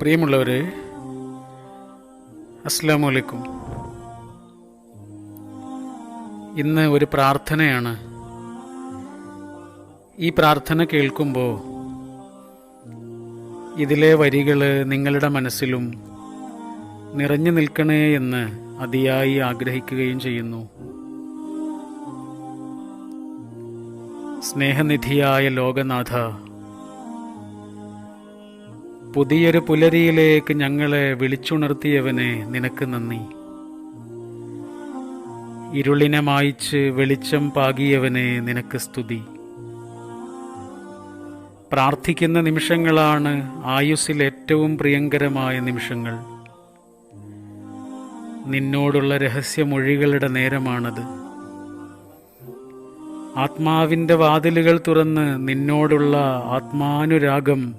പ്രിയമുള്ളവരെ അസ്സാം വലൈക്കും ഇന്ന് ഒരു പ്രാർത്ഥനയാണ്. ഈ പ്രാർത്ഥന കേൾക്കുമ്പോൾ ഇതിലെ വരികൾ നിങ്ങളുടെ മനസ്സിലും നിറഞ്ഞു നിൽക്കണേ എന്ന് അതിയായി ആഗ്രഹിക്കുകയും ചെയ്യുന്നു. സ്നേഹനിധിയായ ലോകനാഥ പുതിയൊരു പുലരിയിലേക്ക് ഞങ്ങളെ വിളിച്ചുണർത്തിയവനെ നിനക്ക് നന്ദി. ഇരുളിനെ മായിച്ച് വെളിച്ചം പാകിയവനെ നിനക്ക് സ്തുതി. പ്രാർത്ഥിക്കുന്ന നിമിഷങ്ങളാണ് ആയുസ്സിൽ ഏറ്റവും പ്രിയങ്കരമായ നിമിഷങ്ങൾ. നിന്നോടുള്ള രഹസ്യമൊഴികളുടെ നേരമാണത്. ആത്മാവിന്റെ വാതിലുകൾ തുറന്ന് നിന്നോടുള്ള ആത്മാനുരാഗം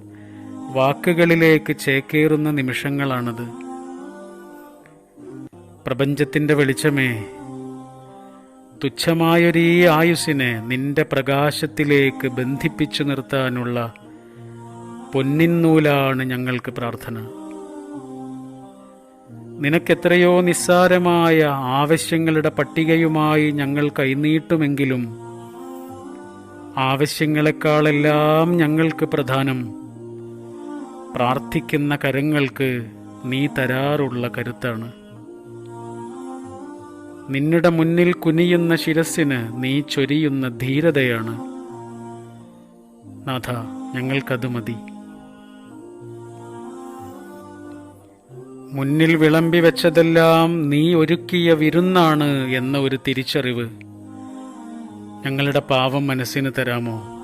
വാക്കുകളിലേക്ക് ചേക്കേറുന്ന നിമിഷങ്ങളാണത്. പ്രപഞ്ചത്തിന്റെ വെളിച്ചമേ തുച്ഛമായൊരീ ആയുസ്സിനെ നിന്റെ പ്രകാശത്തിലേക്ക് ബന്ധിപ്പിച്ചു നിർത്താനുള്ള പൊന്നിൻ നൂലാണ് ഞങ്ങൾക്ക് പ്രാർത്ഥന. നിനക്കെത്രയോ നിസ്സാരമായ ആവശ്യങ്ങളുടെ പട്ടികയുമായി ഞങ്ങൾ കൈനീട്ടുമെങ്കിലും ആവശ്യങ്ങളെക്കാളെല്ലാം ഞങ്ങൾക്ക് പ്രധാനം പ്രാർത്ഥിക്കുന്ന കരങ്ങൾക്ക് നീ തരാറുള്ള കരുത്താണ്. നിന്നുടെ മുന്നിൽ കുനിയുന്ന ശിരസിന് നീ ചൊരിയുന്ന ധീരതയാണ്. നാഥ ഞങ്ങൾക്കത് മതി. മുന്നിൽ വിളമ്പി വെച്ചതെല്ലാം നീ ഒരുക്കിയ വിരുന്നാണ് എന്ന ഒരു തിരിച്ചറിവ് ഞങ്ങളുടെ പാവം മനസ്സിന് തരാമോ?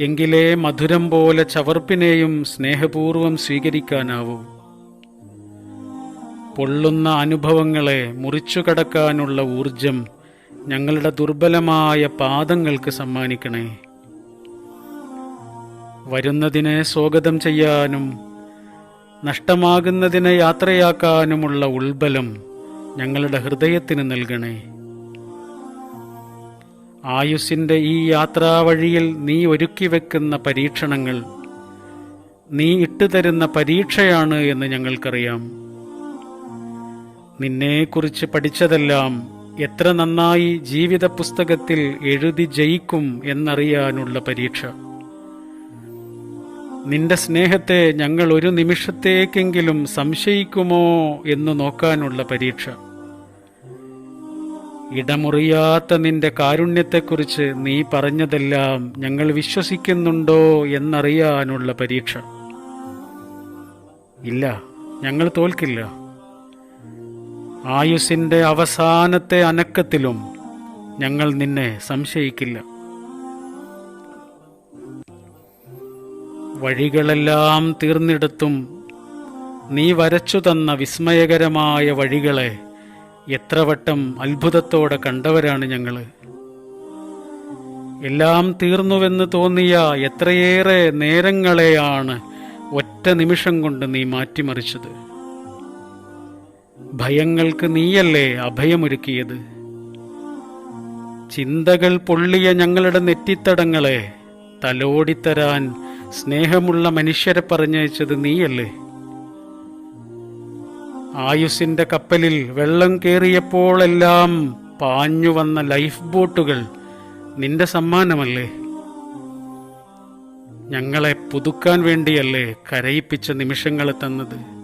എങ്കിലേ മധുരം പോലെ ചവർപ്പിനെയും സ്നേഹപൂർവം സ്വീകരിക്കാനാവൂ. പൊള്ളുന്ന അനുഭവങ്ങളെ മുറിച്ചു കടക്കാനുള്ള ഊർജം ഞങ്ങളുടെ ദുർബലമായ പാദങ്ങൾക്ക് സമ്മാനിക്കണേ. വരുന്നതിനെ സ്വാഗതം ചെയ്യാനും നഷ്ടമാകുന്നതിനെ യാത്രയാക്കാനുമുള്ള ഉൾബലം ഞങ്ങളുടെ ഹൃദയത്തിന് നൽകണേ. ആയുസ്സിന്റെ ഈ യാത്രാവഴിയിൽ നീ ഒരുക്കി വെക്കുന്ന പരീക്ഷണങ്ങൾ നീ ഇട്ടുതരുന്ന പരീക്ഷയാണ് എന്ന് ഞങ്ങൾക്കറിയാം. നിന്നെക്കുറിച്ച് പഠിച്ചതെല്ലാം എത്ര നന്നായി ജീവിത പുസ്തകത്തിൽ എഴുതി ജയിക്കും എന്നറിയാനുള്ള പരീക്ഷ. നിന്റെ സ്നേഹത്തെ ഞങ്ങൾ ഒരു നിമിഷത്തേക്കെങ്കിലും സംശയിക്കുമോ എന്ന് നോക്കാനുള്ള പരീക്ഷ. ഇടമുറിയാത്ത നിന്റെ കാരുണ്യത്തെക്കുറിച്ച് നീ പറഞ്ഞതെല്ലാം ഞങ്ങൾ വിശ്വസിക്കുന്നുണ്ടോ എന്നറിയാനുള്ള പരീക്ഷ. ഇല്ല ഞങ്ങൾ തോൽക്കില്ല. ആയുസിന്റെ അവസാനത്തെ അനക്കത്തിലും ഞങ്ങൾ നിന്നെ സംശയിക്കില്ല. വഴികളെല്ലാം തീർന്നിടത്തും നീ വരച്ചു തന്ന വിസ്മയകരമായ വഴികളെ എത്ര വട്ടം അത്ഭുതത്തോടെ കണ്ടവരാണ് ഞങ്ങൾ എല്ലാം തീർന്നുവെന്ന് തോന്നിയ എത്രയേറെ നേരങ്ങളെയാണ് ഒറ്റ നിമിഷം കൊണ്ട് നീ മാറ്റിമറിച്ചത്. ഭയങ്ങൾക്ക് നീയല്ലേ അഭയമൊരുക്കിയത്? ചിന്തകൾ പൊള്ളിയ ഞങ്ങളുടെ നെറ്റിത്തടങ്ങളെ തലോടിത്തരാൻ സ്നേഹമുള്ള മനുഷ്യരെ പറഞ്ഞയച്ചത് നീയല്ലേ? ആയുസിന്റെ കപ്പലിൽ വെള്ളം കേറിയപ്പോഴെല്ലാം പാഞ്ഞു വന്ന ലൈഫ് ബോട്ടുകൾ നിന്റെ സമ്മാനമല്ലേ? ഞങ്ങളെ പുതുക്കാൻ വേണ്ടിയല്ലേ കരയിപ്പിച്ച നിമിഷങ്ങളെ തന്നത്.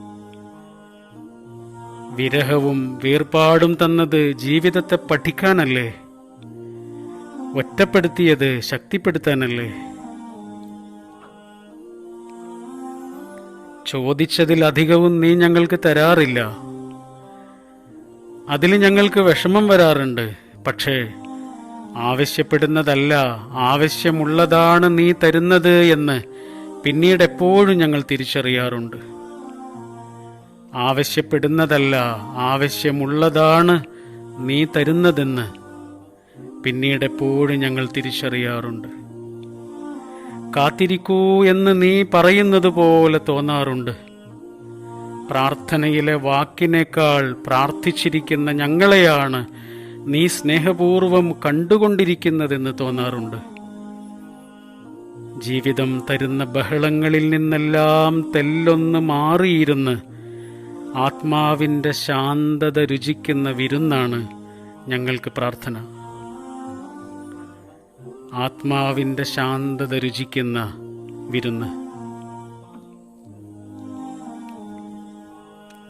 വിരഹവും വീർപ്പാടും തന്നത് ജീവിതത്തെ പഠിക്കാനല്ലേ? ഒറ്റപ്പെടുത്തിയത് ശക്തിപ്പെടുത്താനല്ലേ? ചോദിച്ചതിലധികവും നീ ഞങ്ങൾക്ക് തരാറില്ല. അതിൽ ഞങ്ങൾക്ക് വിഷമം വരാറുണ്ട്. പക്ഷേ ആവശ്യപ്പെടുന്നതല്ല ആവശ്യമുള്ളതാണ് നീ തരുന്നത് എന്ന് പിന്നീട് എപ്പോഴും ഞങ്ങൾ തിരിച്ചറിയാറുണ്ട്. ആവശ്യപ്പെടുന്നതല്ല ആവശ്യമുള്ളതാണ് നീ തരുന്നതെന്ന് പിന്നീട് എപ്പോഴും ഞങ്ങൾ തിരിച്ചറിയാറുണ്ട്. കാത്തിരിക്കൂ എന്ന് നീ പറയുന്നത് പോലെ തോന്നാറുണ്ട്. പ്രാർത്ഥനയിലെ വാക്കിനേക്കാൾ പ്രാർത്ഥിച്ചിരിക്കുന്ന ഞങ്ങളെയാണ് നീ സ്നേഹപൂർവം കണ്ടുകൊണ്ടിരിക്കുന്നതെന്ന് തോന്നാറുണ്ട്. ജീവിതം തരുന്ന ബഹളങ്ങളിൽ നിന്നെല്ലാം തെല്ലൊന്ന് മാറിയിരുന്ന് ആത്മാവിന്റെ ശാന്തത രുചിക്കുന്ന വിരുന്നാണ് ഞങ്ങൾക്ക് പ്രാർത്ഥന. ആത്മാവിന്റെ ശാന്തത രുചിക്കുന്ന വിരുന്ന്.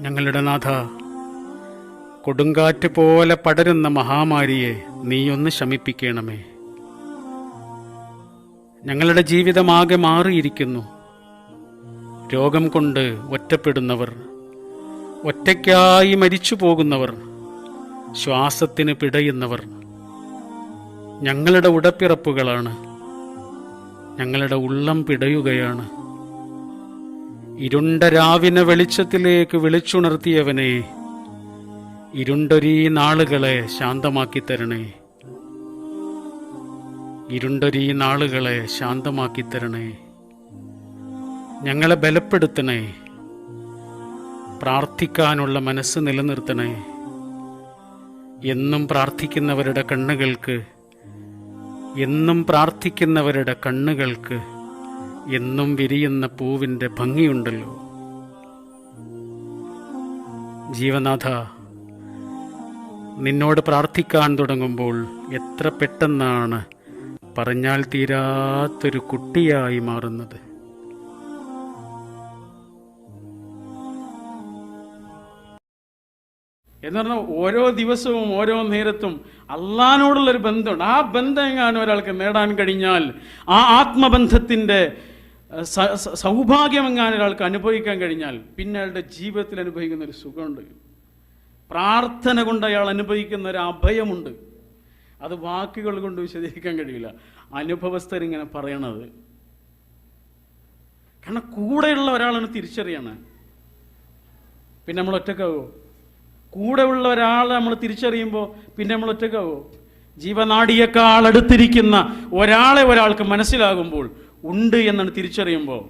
ഞങ്ങളുടെ നാഥ കൊടുങ്കാറ്റ് പോലെ പടരുന്ന മഹാമാരിയെ നീയൊന്ന് ശമിപ്പിക്കണമേ. ഞങ്ങളുടെ ജീവിതമാകെ മാറിയിരിക്കുന്നു. രോഗം കൊണ്ട് ഒറ്റപ്പെടുന്നവർ ഒറ്റയ്ക്കായി മരിച്ചു പോകുന്നവർ ശ്വാസത്തിന് പിടയുന്നവർ ഞങ്ങളുടെ ഉടപ്പിറപ്പുകളാണ്. ഞങ്ങളുടെ ഉള്ളം പിടയുകയാണ്. ഇരുണ്ട രാവിനെ വെളിച്ചത്തിലേക്ക് വിളിച്ചുണർത്തിയവനെ ഇരുണ്ടൊരീ നാളുകളെ ശാന്തമാക്കി തരണേ ഇരുണ്ടൊരീ നാളുകളെ ശാന്തമാക്കി തരണേ ഞങ്ങളെ ബലപ്പെടുത്തണേ. പ്രാർത്ഥിക്കാനുള്ള മനസ്സ് നിലനിർത്തണേ. എന്നും പ്രാർത്ഥിക്കുന്നവരുടെ കണ്ണുകൾക്ക് എന്നും പ്രാർത്ഥിക്കുന്നവരുടെ കണ്ണുകൾക്ക് എന്നും വിരിയുന്ന പൂവിന്റെ ഭംഗിയുണ്ടല്ലോ. ജീവനാഥ നിന്നോട് പ്രാർത്ഥിക്കാൻ തുടങ്ങുമ്പോൾ എത്ര പെട്ടെന്നാണ് പറഞ്ഞാൽ തീരാത്തൊരു കുട്ടിയായി മാറുന്നത്. എന്ന് പറഞ്ഞാൽ ഓരോ ദിവസവും ഓരോ നേരത്തും അള്ളഹാനോടുള്ളൊരു ബന്ധമുണ്ട്. ആ ബന്ധം എങ്ങാനും ഒരാൾക്ക് നേടാൻ കഴിഞ്ഞാൽ ആ ആത്മബന്ധത്തിന്റെ സൗഭാഗ്യം എങ്ങാനും ഒരാൾക്ക് അനുഭവിക്കാൻ കഴിഞ്ഞാൽ പിന്നെ അയാളുടെ ജീവിതത്തിൽ അനുഭവിക്കുന്ന ഒരു സുഖമുണ്ട്. പ്രാർത്ഥന കൊണ്ട് അയാൾ അനുഭവിക്കുന്ന ഒരു അഭയമുണ്ട്. അത് വാക്കുകൾ കൊണ്ട് വിശദീകരിക്കാൻ കഴിയില്ല. അനുഭവസ്ഥർ ഇങ്ങനെ പറയണത്. കാരണം കൂടെയുള്ള ഒരാളാണ് തിരിച്ചറിയണേ പിന്നെ നമ്മൾ ഒറ്റക്കാവോ കൂടെ ഉള്ള ഒരാളെ നമ്മൾ തിരിച്ചറിയുമ്പോൾ പിന്നെ നമ്മൾ ഒറ്റക്കാവോ ജീവനാടിയേക്കാൾ അടുത്തിരിക്കുന്ന ഒരാളെ ഒരാൾക്ക് മനസ്സിലാകുമ്പോൾ ഉണ്ട് എന്നാണ് തിരിച്ചറിയുമ്പോൾ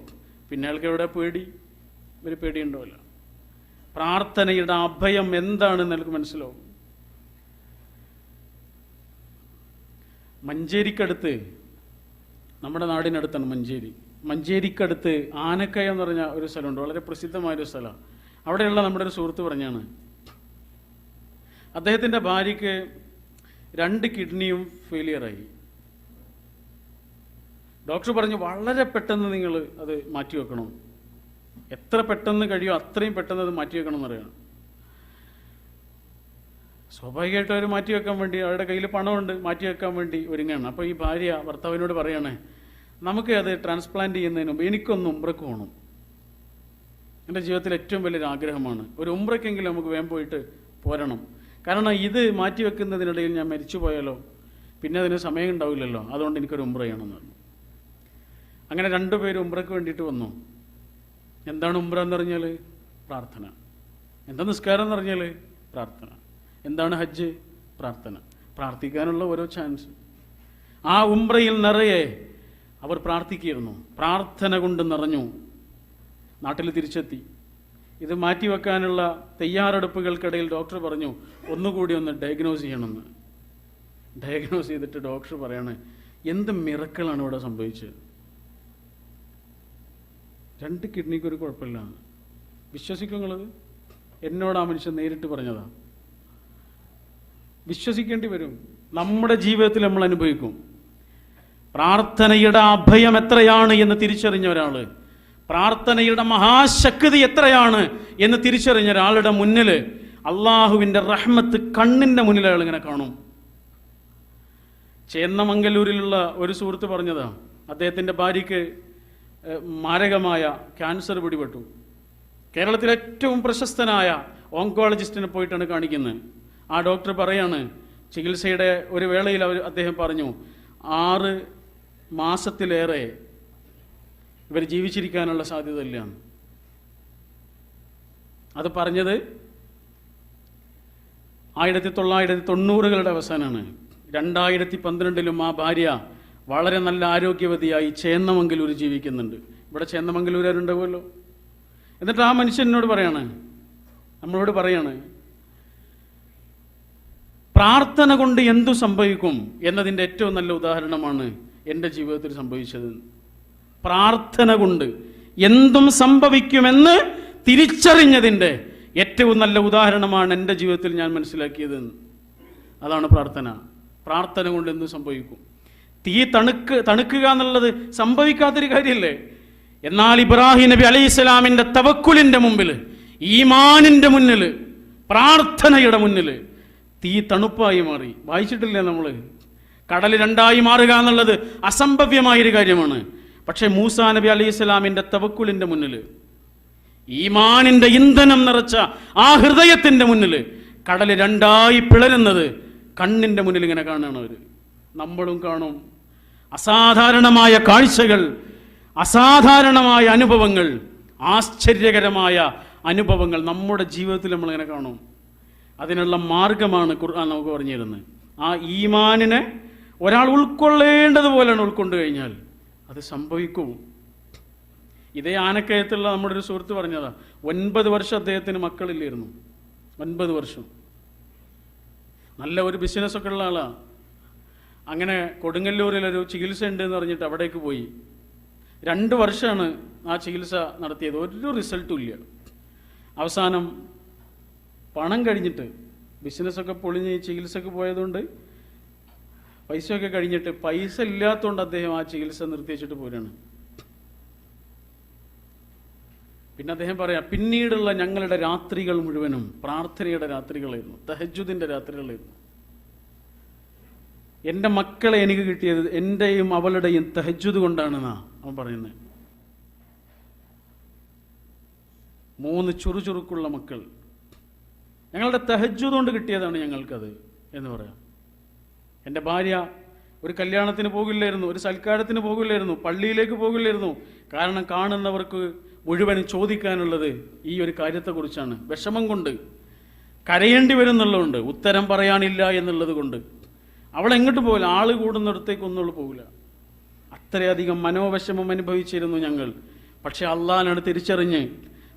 പിന്നെ ആൾക്ക് എവിടെ പേടി? ഒരു പേടിയുണ്ടാവില്ല പ്രാർത്ഥനയുടെ അഭയം എന്താണെന്ന് എനിക്ക് മനസ്സിലാവും. മഞ്ചേരിക്കടുത്ത് നമ്മുടെ നാടിനടുത്താണ് മഞ്ചേരി. മഞ്ചേരിക്കടുത്ത് ആനക്കയം എന്ന് പറഞ്ഞ ഒരു സ്ഥലമുണ്ട്. വളരെ പ്രസിദ്ധമായൊരു സ്ഥലമാണ്. അവിടെയുള്ള നമ്മുടെ ഒരു സുഹൃത്ത് പറഞ്ഞാണ് അദ്ദേഹത്തിന്റെ ഭാര്യയ്ക്ക് രണ്ട് കിഡ്നിയും ഫെയിലിയറായി ഡോക്ടർ പറഞ്ഞു വളരെ പെട്ടെന്ന് നിങ്ങൾ അത് മാറ്റി വെക്കണം. എത്ര പെട്ടെന്ന് കഴിയോ അത്രയും പെട്ടെന്ന് അത് മാറ്റി വെക്കണം എന്നറിയണം സ്വാഭാവികമായിട്ടും അവർ മാറ്റി വെക്കാൻ വേണ്ടി അവരുടെ കയ്യിൽ പണമുണ്ട് മാറ്റി വെക്കാൻ വേണ്ടി ഒരുങ്ങുകയാണ്. അപ്പോൾ ഈ ഭാര്യ ഭർത്താവിനോട് പറയണേ നമുക്ക് അത് ട്രാൻസ്പ്ലാന്റ് ചെയ്യുന്നതിന് മുമ്പ് എനിക്കൊന്ന് ഉമ്പ്രക്ക് പോകണം. എന്റെ ജീവിതത്തിൽ ഏറ്റവും വലിയൊരു ആഗ്രഹമാണ്. ഒരു ഉമ്പ്രക്കെങ്കിലും നമുക്ക് വേഗം പോയിട്ട് പോരണം. കാരണം ഇത് മാറ്റി വെക്കുന്നതിനിടയിൽ ഞാൻ മരിച്ചു പോയാലോ? പിന്നെ അതിന് സമയം ഉണ്ടാവില്ലല്ലോ. അതുകൊണ്ട് എനിക്കൊരു ഉംറ ചെയ്യണമെന്ന് പറഞ്ഞു. അങ്ങനെ രണ്ടുപേരും ഉംറയ്ക്ക് വേണ്ടിയിട്ട് വന്നു. എന്താണ് ഉംറ എന്ന് പറഞ്ഞാൽ? പ്രാർത്ഥന. എന്താ നിസ്കാരം എന്ന് പറഞ്ഞാൽ? പ്രാർത്ഥന. എന്താണ് ഹജ്ജ്? പ്രാർത്ഥന. പ്രാർത്ഥിക്കാനുള്ള ഓരോ ചാൻസ്. ആ ഉംറയിൽ നിറയെ അവർ പ്രാർത്ഥിക്കുകയായിരുന്നു. പ്രാർത്ഥന കൊണ്ട് നിറഞ്ഞു. നാട്ടിൽ തിരിച്ചെത്തി. ഇത് മാറ്റിവെക്കാനുള്ള തയ്യാറെടുപ്പുകൾക്കിടയിൽ ഡോക്ടർ പറഞ്ഞു ഒന്നുകൂടി ഒന്ന് ഡയഗ്നോസ് ചെയ്യണമെന്ന്. ഡയഗ്നോസ് ചെയ്തിട്ട് ഡോക്ടർ പറയാണ് എന്ത് മിറക്കളാണ് ഇവിടെ സംഭവിച്ചത്? രണ്ട് കിഡ്നിക്ക് ഒരു കുഴപ്പമില്ല. വിശ്വസിക്കുങ്ങളത്? എന്നോട് ആ മനുഷ്യൻ നേരിട്ട് പറഞ്ഞതാ. വിശ്വസിക്കേണ്ടി വരും. നമ്മുടെ ജീവിതത്തിൽ നമ്മൾ അനുഭവിക്കും. പ്രാർത്ഥനയുടെ അഭയം എത്രയാണ് എന്ന് തിരിച്ചറിഞ്ഞ ഒരാൾ പ്രാർത്ഥനയുടെ മഹാശക്തി എത്രയാണ് എന്ന് തിരിച്ചറിഞ്ഞ ഒരാളുടെ മുന്നിൽ അള്ളാഹുവിന്റെ റഹ്മത്ത് കണ്ണിന്റെ മുന്നിൽ അയാൾ ഇങ്ങനെ കാണും. ചേന്നമംഗലൂരിലുള്ള ഒരു സുഹൃത്ത് പറഞ്ഞതാ അദ്ദേഹത്തിന്റെ ഭാര്യയ്ക്ക് മാരകമായ ക്യാൻസർ പിടിപെട്ടു. കേരളത്തിലെ ഏറ്റവും പ്രശസ്തനായ ഓങ്കോളജിസ്റ്റിനെ പോയിട്ടാണ് കാണിക്കുന്നത്. ആ ഡോക്ടർ പറയാണ് ചികിത്സയുടെ ഒരു വേളയിൽ അവർ അദ്ദേഹം പറഞ്ഞു ആറ് മാസത്തിലേറെ ഇവർ ജീവിച്ചിരിക്കാനുള്ള സാധ്യത ഇല്ല അത് പറഞ്ഞത് ആയിരത്തി തൊള്ളായിരത്തി തൊണ്ണൂറുകളുടെ അവസാനമാണ് രണ്ടായിരത്തി പന്ത്രണ്ടിലും ആ ഭാര്യ വളരെ നല്ല ആരോഗ്യവതിയായി ചേന്നമംഗലൂർ ജീവിക്കുന്നുണ്ട്. ഇവിടെ ചേന്നമംഗലൂരുണ്ടാവുമല്ലോ എന്നിട്ട് ആ മനുഷ്യനോട് പറയാണ് നമ്മളോട് പറയാണ് പ്രാർത്ഥന കൊണ്ട് എന്തു സംഭവിക്കും എന്നതിന്റെ ഏറ്റവും നല്ല ഉദാഹരണമാണ് എന്റെ ജീവിതത്തിൽ സംഭവിച്ചത്. പ്രാർത്ഥന കൊണ്ട് എന്തും സംഭവിക്കുമെന്ന് തിരിച്ചറിഞ്ഞതിന്റെ ഏറ്റവും നല്ല ഉദാഹരണമാണ് എന്റെ ജീവിതത്തിൽ ഞാൻ മനസ്സിലാക്കിയത് അതാണ് പ്രാർത്ഥന. പ്രാർത്ഥന കൊണ്ട് എന്ത് സംഭവിക്കും? തീ തണുക്ക് തണുക്കുക എന്നുള്ളത് സംഭവിക്കാത്തൊരു കാര്യമല്ലേ എന്നാൽ ഇബ്രാഹിം നബി അലൈഹി സ്വലാമിന്റെ തവക്കുലിന്റെ മുമ്പിൽ ഈമാനിന്റെ മുന്നിൽ പ്രാർത്ഥനയുടെ മുന്നിൽ തീ തണുപ്പായി മാറി. വായിച്ചിട്ടില്ലേ നമ്മൾ കടൽ രണ്ടായി മാറുക എന്നുള്ളത് അസംഭവ്യമായൊരു കാര്യമാണ്. പക്ഷേ മൂസാ നബി അലൈഹി ഇസ്ലാമിന്റെ തവക്കുലിന്റെ മുന്നിൽ ഈമാനിന്റെ ഇന്ധനം നിറച്ച ആ ഹൃദയത്തിന്റെ മുന്നിൽ കടൽ രണ്ടായി പിളരുന്നത് കണ്ണിന്റെ മുന്നിൽ ഇങ്ങനെ കാണുകയാണ് അവർ നമ്മളും കാണും. അസാധാരണമായ കാഴ്ചകൾ അസാധാരണമായ അനുഭവങ്ങൾ ആശ്ചര്യകരമായ അനുഭവങ്ങൾ നമ്മുടെ ജീവിതത്തിൽ നമ്മളിങ്ങനെ കാണും. അതിനുള്ള മാർഗമാണ് ഖുർആൻ നമുക്ക് പറഞ്ഞിരുന്നത് ആ ഈമാനിനെ ഒരാൾ ഉൾക്കൊള്ളേണ്ടതുപോലെയാണ് ഉൾക്കൊണ്ടു കഴിഞ്ഞാൽ അത് സംഭവിക്കൂ ഇതേ ആനക്കയത്തുള്ള നമ്മുടെ ഒരു സുഹൃത്ത് പറഞ്ഞതാ ഒൻപത് വർഷം അദ്ദേഹത്തിന് മക്കളില്ലായിരുന്നു. ഒൻപത് വർഷം. നല്ല ഒരു ബിസിനസ് ഒക്കെ ഉള്ള ആളാണ് അങ്ങനെ കൊടുങ്ങല്ലൂരിലൊരു ചികിത്സ ഉണ്ട് എന്ന് പറഞ്ഞിട്ട് അവിടേക്ക് പോയി. രണ്ട് വർഷമാണ് ആ ചികിത്സ നടത്തിയത്. ഒരു റിസൾട്ടും ഇല്ല. അവസാനം പണം കഴിഞ്ഞിട്ട് ബിസിനസ്സൊക്കെ പൊളിഞ്ഞ് ചികിത്സക്ക് പോയതുകൊണ്ട് പൈസയൊക്കെ കഴിഞ്ഞിട്ട് പൈസ ഇല്ലാത്തതുകൊണ്ട് അദ്ദേഹം ആ ചികിത്സ നിർത്തിവെച്ചിട്ട് പോരാണ്. പിന്നെ അദ്ദേഹം പറയാം പിന്നീടുള്ള ഞങ്ങളുടെ രാത്രികൾ മുഴുവനും പ്രാർത്ഥനയുടെ രാത്രികളായിരുന്നു തഹജുദിന്റെ രാത്രികളായിരുന്നു. എന്റെ മക്കളെ എനിക്ക് കിട്ടിയത് എന്റെയും അവളുടെയും തഹജുദ് കൊണ്ടാണെന്നാ അവൻ പറയുന്നത് മൂന്ന് ചുറുചുറുക്കുള്ള മക്കൾ. ഞങ്ങളുടെ തഹജുദ് കൊണ്ട് കിട്ടിയതാണ് ഞങ്ങൾക്കത് എന്ന് പറയാം. എന്റെ ഭാര്യ ഒരു കല്യാണത്തിന് പോകില്ലായിരുന്നു ഒരു സൽക്കാരത്തിന് പോകില്ലായിരുന്നു പള്ളിയിലേക്ക് പോകില്ലായിരുന്നു. കാരണം കാണുന്നവർക്ക് മുഴുവൻ ചോദിക്കാനുള്ളത് ഈ ഒരു കാര്യത്തെക്കുറിച്ചാണ്. വിഷമം കൊണ്ട് കരയേണ്ടി വരുന്നുള്ളതുകൊണ്ട് ഉത്തരം പറയാനില്ല എന്നുള്ളത് കൊണ്ട് അവൾ എങ്ങോട്ട് പോകില്ല ആൾ കൂടുന്നിടത്തേക്കൊന്നും പോകില്ല അത്രയധികം മനോവിഷമം അനുഭവിച്ചിരുന്നു ഞങ്ങൾ. പക്ഷെ അള്ളാഹാനാണ് തിരിച്ചറിഞ്ഞ്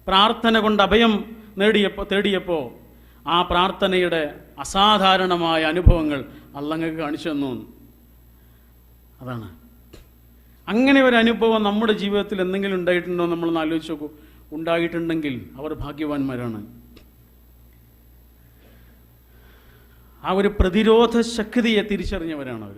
പ്രാർത്ഥന കൊണ്ട് അഭയം നേടിയപ്പോൾ തേടിയപ്പോൾ ആ പ്രാർത്ഥനയുടെ അസാധാരണമായ അനുഭവങ്ങൾ അള്ളങ്ങക്ക് കാണിച്ചു തന്നു അതാണ്. അങ്ങനെ ഒരു അനുഭവം നമ്മുടെ ജീവിതത്തിൽ എന്തെങ്കിലും ഉണ്ടായിട്ടുണ്ടോ നമ്മൾ ആലോചിച്ച് നോക്കൂ. ഉണ്ടായിട്ടുണ്ടെങ്കിൽ അവർ ഭാഗ്യവാന്മാരാണ്. ആ ഒരു പ്രതിരോധ ശക്തിയെ തിരിച്ചറിഞ്ഞവരാണ് അവർ